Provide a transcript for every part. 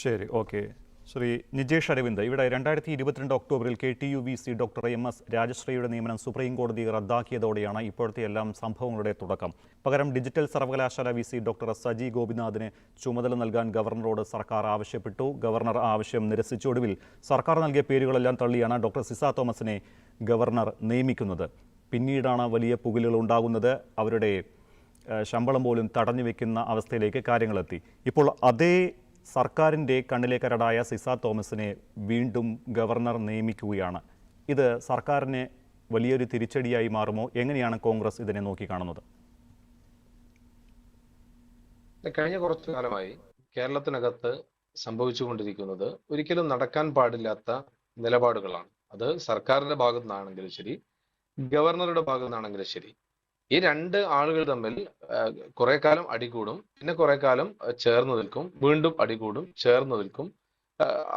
ശരി ഓക്കെ. ശ്രീ നിജേഷ് അരവിന്ദ് ഇവിടെ രണ്ടായിരത്തി ഇരുപത്തിരണ്ട് ഒക്ടോബറിൽ K T U V C doctor M S രാജശ്രീയുടെ നിയമനം സുപ്രീം കോടതി റദ്ദാക്കിയതോടെയാണ് ഇപ്പോഴത്തെ എല്ലാം സംഭവങ്ങളുടെ തുടക്കം. പകരം ഡിജിറ്റൽ സർവകലാശാല വി സി ഡോക്ടർ സജി ഗോപിനാഥിന് ചുമതല നൽകാൻ ഗവർണറോട് സർക്കാർ ആവശ്യപ്പെട്ടു. ഗവർണർ ആവശ്യം നിരസിച്ച ഒടുവിൽ സർക്കാർ നൽകിയ പേരുകളെല്ലാം തള്ളിയാണ് ഡോക്ടർ സിസ തോമസിനെ ഗവർണർ നിയമിക്കുന്നത്. പിന്നീടാണ് വലിയ പുകലുകൾ ഉണ്ടാകുന്നത്. അവരുടെ ശമ്പളം പോലും തടഞ്ഞു വെക്കുന്ന അവസ്ഥയിലേക്ക് കാര്യങ്ങളെത്തി ഇപ്പോൾ അതേ സർക്കാരിന്റെ കണ്ണിലെ കരടായ സിസ തോമസിനെ വീണ്ടും ഗവർണർ നിയമിക്കുകയാണ്. ഇത് സർക്കാരിനെ വലിയൊരു തിരിച്ചടിയായി മാറുമോ? എങ്ങനെയാണ് കോൺഗ്രസ് ഇതിനെ നോക്കിക്കാണുന്നത്? കഴിഞ്ഞ കുറച്ചു കാലമായി കേരളത്തിനകത്ത് സംഭവിച്ചുകൊണ്ടിരിക്കുന്നത് ഒരിക്കലും നടക്കാൻ പാടില്ലാത്ത നിലപാടുകളാണ്. അത് സർക്കാരിന്റെ ഭാഗത്തു നിന്നാണെങ്കിലും ശരി ഗവർണറുടെ ഭാഗത്തു നിന്നാണെങ്കിലും ശരി. ഈ രണ്ട് ആളുകൾ തമ്മിൽ കുറെ കാലം അടികൂടും. പിന്നെ കുറെ കാലം ചേർന്ന് നിൽക്കും. വീണ്ടും അടികൂടും ചേർന്ന് നിൽക്കും.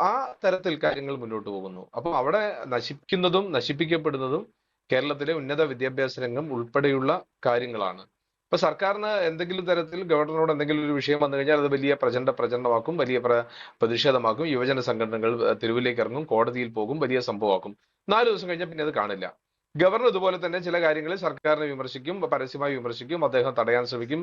ആ, തരത്തിൽ കാര്യങ്ങൾ മുന്നോട്ട് പോകുന്നു. അപ്പോൾ അവിടെ നശിക്കുന്നതും നശിപ്പിക്കപ്പെടുന്നതും കേരളത്തിലെ ഉന്നത വിദ്യാഭ്യാസ രംഗം ഉൾപ്പെടെയുള്ള കാര്യങ്ങളാണ്. ഇപ്പൊ സർക്കാരിന് എന്തെങ്കിലും തരത്തിൽ ഗവർണറോട് എന്തെങ്കിലും ഒരു വിഷയം വന്നു കഴിഞ്ഞാൽ അത് വലിയ പ്രചണ്ഡ പ്രചണ്ഡമാക്കും വലിയ പ്ര പ്രതിഷേധമാക്കും. യുവജന സംഘടനകൾ തെരുവിലേക്ക് ഇറങ്ങും കോടതിയിൽ പോകും വലിയ സംഭവമാക്കും. നാല് ദിവസം കഴിഞ്ഞാൽ പിന്നെ അത് കാണില്ല. ഗവർണർ ഇതുപോലെ തന്നെ ചില കാര്യങ്ങളിൽ സർക്കാരിനെ വിമർശിക്കും പരസ്യമായി വിമർശിക്കും അദ്ദേഹം തടയാൻ ശ്രമിക്കും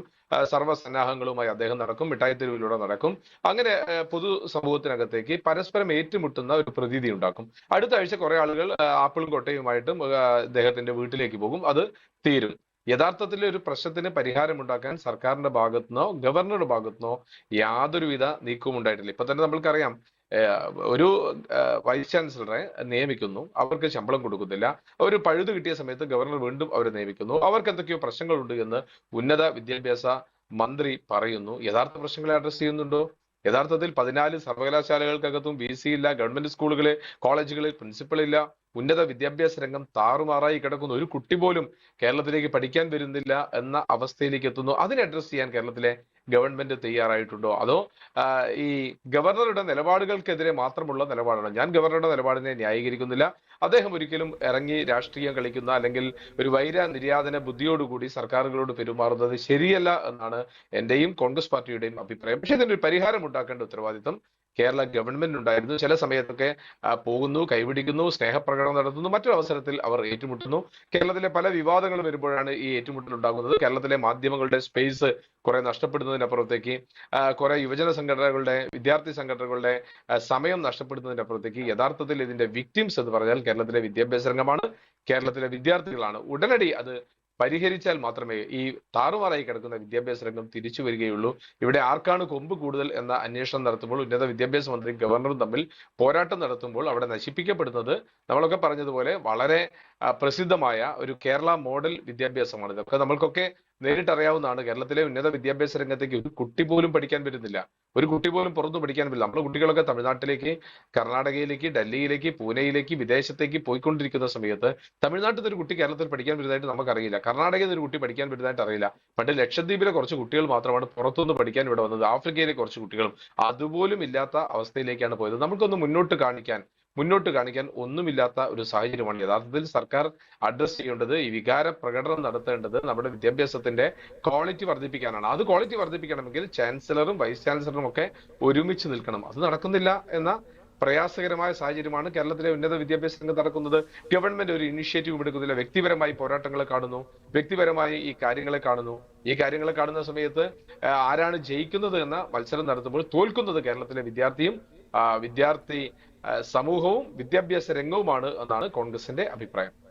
സർവസന്നാഹങ്ങളുമായി അദ്ദേഹം നടക്കും മിഠായി തെരുവിലൂടെ നടക്കും. അങ്ങനെ പൊതു സമൂഹത്തിനകത്തേക്ക് പരസ്പരം ഏറ്റുമുട്ടുന്ന ഒരു പ്രതീതി ഉണ്ടാക്കും. അടുത്ത ആഴ്ച കുറെ ആളുകൾ ആപ്പിളും കൊട്ടയുമായിട്ടും അദ്ദേഹത്തിന്റെ വീട്ടിലേക്ക് പോകും. അത് തീരും. യഥാർത്ഥത്തിൽ ഒരു പ്രശ്നത്തിന് പരിഹാരമുണ്ടാക്കാൻ സർക്കാരിന്റെ ഭാഗത്തുനിന്നോ ഗവർണറുടെ ഭാഗത്തുനിന്നോ യാതൊരുവിധ നീക്കവും ഉണ്ടായിട്ടില്ല. ഇപ്പൊ തന്നെ നമ്മൾക്കറിയാം ഒരു വൈസ് ചാൻസലറെ നിയമിക്കുന്നു. അവർക്ക് ശമ്പളം കൊടുക്കുന്നില്ല. ഒരു പഴുത് കിട്ടിയ സമയത്ത് ഗവർണർ വീണ്ടും അവരെ നിയമിക്കുന്നു. അവർക്ക് എന്തൊക്കെയോ പ്രശ്നങ്ങളുണ്ട് എന്ന് ഉന്നത വിദ്യാഭ്യാസ മന്ത്രി പറയുന്നു. യഥാർത്ഥ പ്രശ്നങ്ങളെ അഡ്രസ് ചെയ്യുന്നുണ്ടോ? യഥാർത്ഥത്തിൽ പതിനാല് സർവകലാശാലകൾക്കകത്തും വി സി ഇല്ല ഗവൺമെന്റ് സ്കൂളുകളിൽ കോളേജുകളിൽ പ്രിൻസിപ്പൽ ഇല്ല. ഉന്നത വിദ്യാഭ്യാസ രംഗം താറുമാറായി കിടക്കുന്ന. ഒരു കുട്ടി പോലും കേരളത്തിലേക്ക് പഠിക്കാൻ വരുന്നില്ല എന്ന അവസ്ഥയിലേക്ക് എത്തുന്നു. അതിനെ അഡ്രസ് ചെയ്യാൻ കേരളത്തിലെ ഗവൺമെന്റ് തയ്യാറായിട്ടുണ്ടോ? അതോ ഈ ഗവർണറുടെ നിലപാടുകൾക്കെതിരെ മാത്രമുള്ള നിലപാടാണ്? ഞാൻ ഗവർണറുടെ നിലപാടിനെ ന്യായീകരിക്കുന്നില്ല. അദ്ദേഹം ഒരിക്കലും ഇറങ്ങി രാഷ്ട്രീയം കളിക്കുന്ന അല്ലെങ്കിൽ ഒരു വൈര നിര്യാതന ബുദ്ധിയോടുകൂടി സർക്കാരുകളോട് പെരുമാറുന്നത് ശരിയല്ല എന്നാണ് എന്റെയും കോൺഗ്രസ് പാർട്ടിയുടെയും അഭിപ്രായം. പക്ഷേ ഇതിനൊരു പരിഹാരം ഉണ്ടാക്കേണ്ട ഉത്തരവാദിത്തം കേരള ഗവൺമെന്റ് ഉണ്ടായിരുന്നു. ചില സമയത്തൊക്കെ പോകുന്നു കൈപിടിക്കുന്നു സ്നേഹപ്രകടനം നടത്തുന്നു മറ്റൊരു അവസരത്തിൽ അവർ ഏറ്റുമുട്ടുന്നു. കേരളത്തിലെ പല വിവാദങ്ങൾ വരുമ്പോഴാണ് ഈ ഏറ്റുമുട്ടൽ ഉണ്ടാകുന്നത്. കേരളത്തിലെ മാധ്യമങ്ങളുടെ സ്പേസ് കുറെ നഷ്ടപ്പെടുന്നതിനപ്പുറത്തേക്ക് കുറെ യുവജന സംഘടനകളുടെ വിദ്യാർത്ഥി സംഘടനകളുടെ സമയം നഷ്ടപ്പെടുന്നതിനപ്പുറത്തേക്ക് യഥാർത്ഥത്തിൽ ഇതിന്റെ വിക്ടിംസ് എന്ന് പറഞ്ഞാൽ കേരളത്തിലെ വിദ്യാഭ്യാസ രംഗമാണ് കേരളത്തിലെ വിദ്യാർത്ഥികളാണ്. ഉടനടി അത് പരിഹരിച്ചാൽ മാത്രമേ ഈ താറുമാറായി കിടക്കുന്ന വിദ്യാഭ്യാസ രംഗം തിരിച്ചു വരികയുള്ളൂ. ഇവിടെ ആർക്കാണ് കൊമ്പ് കൂടുതൽ എന്ന അന്വേഷണം നടത്തുമ്പോൾ ഉന്നത വിദ്യാഭ്യാസ മന്ത്രിയും ഗവർണറും തമ്മിൽ പോരാട്ടം നടത്തുമ്പോൾ അവിടെ നശിപ്പിക്കപ്പെടുന്നത് നമ്മളൊക്കെ പറഞ്ഞതുപോലെ വളരെ പ്രസിദ്ധമായ ഒരു കേരള മോഡൽ വിദ്യാഭ്യാസമാണ് ഇതൊക്കെ നമ്മൾക്കൊക്കെ നേരിട്ടറിയാവുന്നതാണ് കേരളത്തിലെ ഉന്നത വിദ്യാഭ്യാസ രംഗത്തേക്ക് ഒരു കുട്ടി പോലും പഠിക്കാൻ വരുന്നില്ല. ഒരു കുട്ടി പോലും പുറത്തു പഠിക്കാൻ പറ്റില്ല നമ്മുടെ കുട്ടികളൊക്കെ തമിഴ്നാട്ടിലേക്ക് കർണാടകയിലേക്ക് ഡൽഹിയിലേക്ക് പൂനെയിലേക്ക് വിദേശത്തേക്ക് പോയിക്കൊണ്ടിരിക്കുന്ന സമയത്ത് തമിഴ്നാട്ടിൽ ഒരു കുട്ടി കേരളത്തിൽ പഠിക്കാൻ വരുന്നതായിട്ട് നമുക്കറിയില്ല. കർണാടകയിൽ ഒരു കുട്ടി പഠിക്കാൻ വരുന്നതായിട്ട് അറിയില്ല. പണ്ട് ലക്ഷദ്വീപിലെ കുറച്ച് കുട്ടികൾ മാത്രമാണ് പുറത്തുനിന്ന് പഠിക്കാൻ ഇവിടെ വന്നത്. ആഫ്രിക്കയിലെ കുറച്ച് കുട്ടികളും അതുപോലും ഇല്ലാത്ത അവസ്ഥയിലേക്കാണ് പോയത്. നമുക്കൊന്ന് മുന്നോട്ട് കാണിക്കാൻ മുന്നോട്ട് കാണിക്കാൻ ഒന്നുമില്ലാത്ത ഒരു സാഹചര്യമാണ് യഥാർത്ഥത്തിൽ സർക്കാർ അഡ്രസ് ചെയ്യേണ്ടത് ഈ വികാര പ്രകടനം നടത്തേണ്ടത് നമ്മുടെ വിദ്യാഭ്യാസത്തിന്റെ ക്വാളിറ്റി വർദ്ധിപ്പിക്കാനാണ്. അത് ക്വാളിറ്റി വർദ്ധിപ്പിക്കണമെങ്കിൽ ചാൻസലറും വൈസ് ചാൻസലറും ഒക്കെ ഒരുമിച്ച് നിൽക്കണം. അത് നടക്കുന്നില്ല എന്ന പ്രയാസകരമായ സാഹചര്യമാണ് കേരളത്തിലെ ഉന്നത വിദ്യാഭ്യാസ രംഗത്ത് നടക്കുന്നത്. ഗവൺമെന്റ് ഒരു ഇനിഷ്യേറ്റീവ് എടുക്കുന്നില്ല. വ്യക്തിപരമായി പോരാട്ടങ്ങളെ കാണുന്നു. വ്യക്തിപരമായി ഈ കാര്യങ്ങളെ കാണുന്നു. ഈ കാര്യങ്ങളെ കാണുന്ന സമയത്ത് ആരാണ് ജയിക്കുന്നത് എന്ന മത്സരം നടത്തുമ്പോൾ തോൽക്കുന്നത് കേരളത്തിലെ വിദ്യാർത്ഥിയും വിദ്യാർത്ഥി സമൂഹവും വിദ്യാഭ്യാസ രംഗവുമാണ് എന്നാണ് കോൺഗ്രസിന്റെ അഭിപ്രായം.